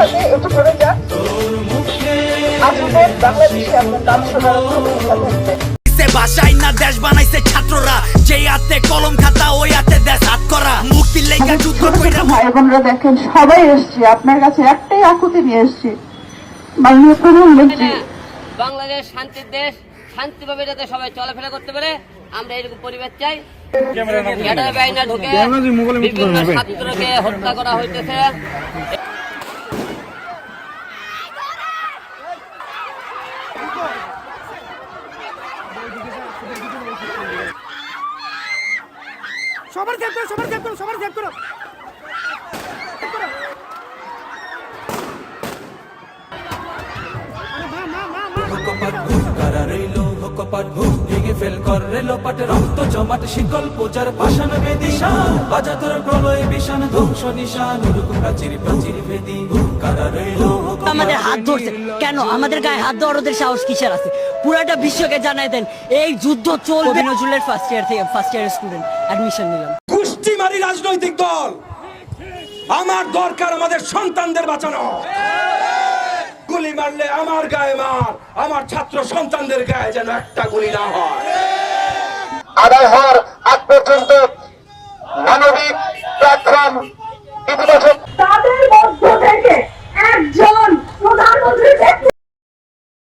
হাতে একটু করে যান। আসলে বাংলাদেশে আপনার নাম শোনার ভাষাই না দেশ বানাইছে ছাত্ররা। যেই হাতে কলম খাতা ওই হাতে দেশ হাত করা। মুক্তির লেখা যুদ্ধ কইরা ভাই বোনরা দেখেন সবাই এসছে। আপনার কাছে একটাই আকুতি নিয়ে এসছে। মাননীয় প্রধানমন্ত্রী। বাংলাদেশ শান্তির দেশ শান্তিভাবে যাতে সবাই চলাফেরা করতে পারে আমরা এরকম পরিবেশ চাই। ঢুকে বিভিন্ন ছাত্রকে হত্যা করা হইতেছে। সবার খেয়াল করো, সবার খেয়াল করো, সবার খেয়াল করো। কপাট ভূত, কারা রইল কপাট ভূত, ভেঙে ফেল কর রেলো পাটে রক্ত জমাট, শিকল পূজার পাষাণ বেদিশা বাজা তোর প্রলয় বিষাণ ধ্বংস নিশান প্রাচীর প্রাচীর বেদি কারা রইল আমাদের হাত ধরছে। কেন? আমাদের গায়ে হাত দেওয়ার ওদের সাহস কিসের আছে? পুরাটা বিশ্বকে জানাই দেন। এই যুদ্ধ চলবে নজরুলের ফার্স্ট ইয়ার থেকে ফার্স্ট ইয়ারের স্টুডেন্ট অ্যাডমিশন নিলাম। কুষ্টিমারি রাজনৈতিক দল আমার দরকার আমাদের সন্তানদের বাঁচানো। গুলি মারলে আমার গায়ে মার আমার ছাত্র সন্তানদের গায়ে যেন একটা গুলি না হয়। আদায় হওয়ার আগ পর্যন্ত はい。